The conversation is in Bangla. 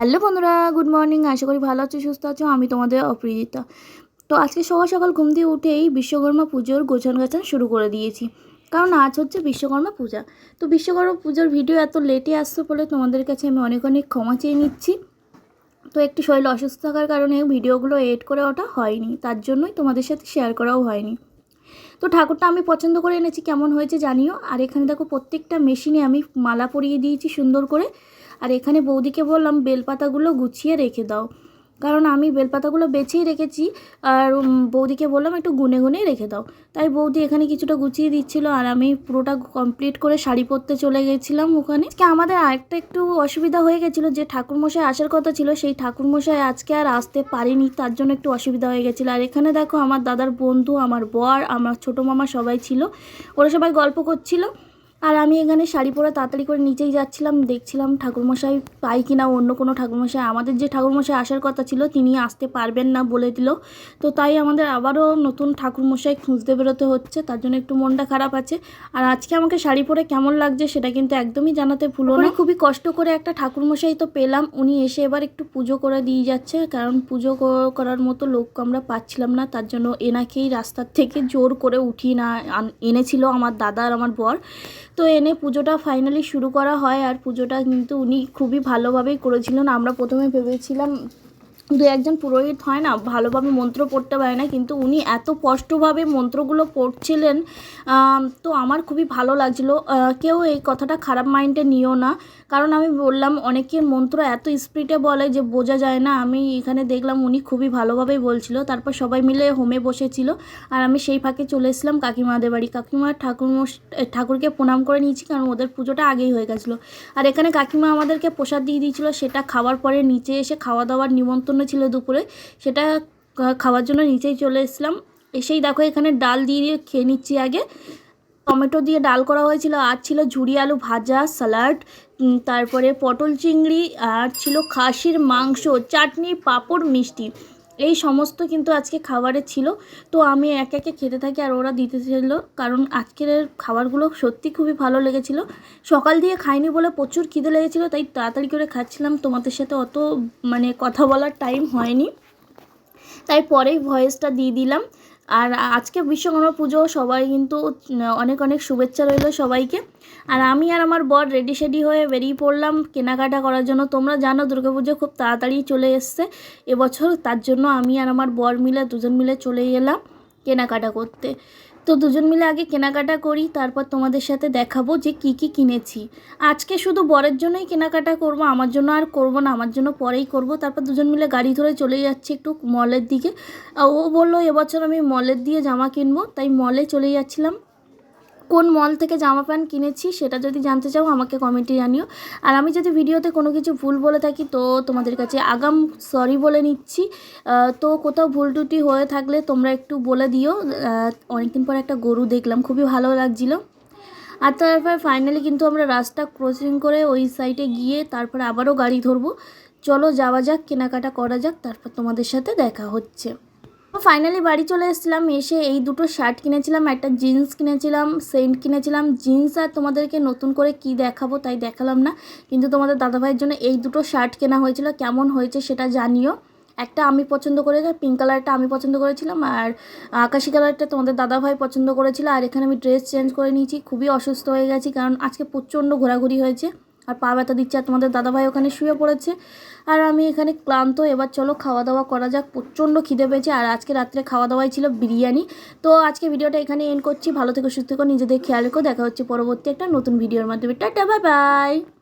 হ্যালো বন্ধুরা, গুড মর্নিং। আশা করি ভালো আছো, সুস্থ আছো। আমি তোমাদের অপরিজিতা তো আজকে সকাল সকাল ঘুম দিয়ে উঠেই বিশ্বকর্মা পুজোর গোছান গাছান শুরু করে দিয়েছি। কারণ আজ হচ্ছে বিশ্বকর্মা পূজা। তো বিশ্বকর্মা পুজোর ভিডিও এত লেটে আসছে বলে তোমাদের কাছে আমি অনেক অনেক ক্ষমা চেয়ে নিচ্ছি। তো একটু শরীর অসুস্থ থাকার কারণে ভিডিওগুলো এড করে ওটা হয়নি। তার জন্যই তোমাদের সাথে শেয়ার করাও হয়নি। তো ঠাকুরটা আমি পছন্দ করে এনেছি, কেমন হয়েছে জানিও। আর এখানে দেখো প্রত্যেকটা মেশিনে আমি মালা পরিয়ে দিয়েছি সুন্দর করে। আর এখানে বৌদিকে বললাম, বেলপাতাগুলো গুছিয়ে রেখে দাও। কারণ আমি বেলপাতাগুলো বেছেই রেখেছি আর বৌদিকে বললাম একটু গুনে গুনে রেখে দাও। তাই বৌদি এখানে কিছুটা গুছিয়ে দিচ্ছিল আর আমি পুরোটা কমপ্লিট করে শাড়ি পরতে চলে গেছিলাম ওখানে। আজকে আমাদের আরেকটা একটু অসুবিধা হয়ে গেছিল, যে ঠাকুরমশাই আসার কথা ছিল, সেই ঠাকুরমশাই আজকে আর আসতে পারেনি, তার জন্য একটু অসুবিধা হয়ে গেছিল। আর এখানে দেখো আমার দাদার বন্ধু, আমার বর, আমার ছোটো মামা সবাই ছিল। ওরা সবাই গল্প করছিল। আর আমি এখানে শাড়ি পরে তাড়াতাড়ি করে নিচেই যাচ্ছিলাম, দেখছিলাম ঠাকুরমশাই পাই কিনা অন্য কোনো ঠাকুরমশাই। আমাদের যে ঠাকুরমশাই আসার কথা ছিল, তিনি আসতে পারবেন না বলে দিল। তো তাই আমাদের আবারও নতুন ঠাকুরমশাই খুঁজতে বেরোতে হচ্ছে, তার জন্য একটু মনটা খারাপ আছে। আর আজকে আমাকে শাড়ি পরে কেমন লাগছে সেটা কিন্তু একদমই জানাতে ভুলো না। খুবই কষ্ট করে একটা ঠাকুরমশাই তো পেলাম, উনি এসে এবার একটু পুজো করে দিয়ে যাচ্ছে, কারণ পুজো করার মতো লোক আমরা পাচ্ছিলাম না, তার জন্য এনাকেই রাস্তার থেকে জোর করে উঠিয়ে না এনেছিল আমার দাদা আর আমার বর। তো এনে পুজোটা ফাইনালি শুরু করা হয় আর পুজোটা কিন্তু উনি খুবই ভালোভাবেই করেছিলেন। আমরা প্রথমে ভেবেছিলাম দু একজন পুরোহিত হয় না, ভালোভাবে মন্ত্র পড়তে পারে না, কিন্তু উনি এত স্পষ্টভাবে মন্ত্রগুলো পড়ছিলেন তো আমার খুবই ভালো লাগছিল। কেউ এই কথাটা খারাপ মাইন্ডে নিও না, কারণ আমি বললাম অনেকের মন্ত্র এত স্পিডে বলে যে বোঝা যায় না, আমি এখানে দেখলাম উনি খুবই ভালোভাবেই বলছিল, তারপর সবাই মিলে হোমে বসেছিল, আর আমি সেই ফাঁকে চলে এসেছিলাম কাকিমাদের বাড়ি। কাকিমা ঠাকুর ঠাকুরকে প্রণাম করে নিয়েছি, কারণ ওদের পুজোটা আগেই হয়ে গেছিল। আর এখানে কাকিমা আমাদেরকে প্রসাদ দিয়ে দিয়েছিলো, সেটা খাওয়ার পরে নিচে এসে খাওয়া দাওয়ার নিমন্ত্রণ ছিল দুপুরে, সেটা খাওয়ার জন্য নিচেই চলে এসলাম এসেই দেখো এখানে ডাল দিয়ে দিয়ে খেয়ে নিচ্ছি আগে। টমেটো দিয়ে ডাল করা হয়েছিল, আর ছিল ঝুড়ি আলু ভাজা স্যালাড তারপরে পটল চিংড়ি, আর ছিল খাসির মাংস, চাটনি, পাঁপড়, মিষ্টি। এই সমস্ত কিন্তু আজকে খাবারে ছিল। তো আমি এক একে খেতে থাকি আর ওরা দিতে ছিল। কারণ আজকের খাবারগুলো সত্যি খুবই ভালো লেগেছিল। সকাল দিয়ে খাইনি বলে প্রচুর খিদে লেগেছিলো, তাই তাড়াতাড়ি করে খাচ্ছিলাম। তোমাদের সাথে অত মানে কথা বলার টাইম হয়নি। তাই পরেই ভয়েসটা দিয়ে দিলাম। আর আজকে বিশ্বকর্মা পুজো, সবাই কিন্তু অনেক অনেক শুভেচ্ছা রইল সবাইকে। আর আমি আর আমার বর রেডি সেডি হয়ে বেরিয়ে পড়লাম কেনাকাটা করার জন্য। তোমরা জানো দুর্গাপুজো খুব তাড়াতাড়ি চলে এসছে এবছর। তার জন্য আমি আর আমার বর মিলে দুজন মিলে চলে এলাম কেনাকাটা করতে। তো দুজন মিলে আগে কেনাকাটা করি, তারপর তোমাদের সাথে দেখাবো যে কি কি কিনেছি। আজকে শুধু বরের জন্যই কেনাকাটা করব, আমার জন্য আর করব না, আমার জন্য পরেই করব। তারপর দুজন মিলে গাড়ি ধরে চলে যাচ্ছি একটু মলের দিকে। ও বলল এবছর আমি মলের দিয়ে জামা কিনবো। তাই মলে চলে যাচ্ছিলাম। কোন মল থেকে জামা প্যান্ট কিনেছি সেটা যদি জানতে চাও, আমাকে কমেন্টে জানিও। আর আমি যদি ভিডিওতে কোনো কিছু ভুল বলে থাকি, তো তোমাদের কাছে আগাম সরি বলে নিচ্ছি। তো কোথাও ভুল টুটি হয়ে থাকলে তোমরা একটু বলে দিও। অনেকদিন পর একটা গরু দেখলাম, খুবই ভালো লাগছিল। আর তারপর ফাইনালি কিন্তু আমরা রাস্তা ক্রসিং করে ওই সাইডে গিয়ে তারপরে আবারও গাড়ি ধরবো। চলো যাওয়া যাক, কেনাকাটা করা যাক, তারপর তোমাদের সাথে দেখা হচ্ছে। ফাইনালি বাড়ি চলে এসেছিলাম, এসে এই দুটো শার্ট কিনেছিলাম, একটা জিন্স কিনেছিলাম সেন্ট কিনেছিলাম। জিন্স আর তোমাদেরকে নতুন করে কি দেখাবো তাই দেখালাম না, কিন্তু তোমাদের দাদাভাইয়ের জন্য এই দুটো শার্ট কেনা হয়েছিল, কেমন হয়েছে সেটা জানিও। একটা আমি পছন্দ করে পিঙ্ক কালারটা আমি পছন্দ করেছিলাম, আর আকাশি কালারটা তোমাদের দাদাভাই পছন্দ করেছিল, আর এখানে আমি ড্রেস চেঞ্জ করে নিয়েছি, খুবই অসুস্থ হয়ে গেছি, কারণ আজকে প্রচণ্ড ঘোরাঘুরি হয়েছে। আর পা ব্যথা দিচ্ছে, আর তোমাদের দাদাভাই ওখানে শুয়ে পড়েছে। আর আমি এখানে ক্লান্ত, এবার চলো খাওয়া দাওয়া করা যাক। প্রচণ্ড খিদে পেয়েছে, আর আজকে রাত্রে খাওয়া দাওয়াই ছিল বিরিয়ানি। তো আজকে ভিডিওটা এখানে এন্ড করছি। ভালো থেকো, সুস্থ থেকো, নিজেদের খেয়াল রেখো। দেখা হচ্ছে পরবর্তী একটা নতুন ভিডিওর মাধ্যমে। Tata bye bye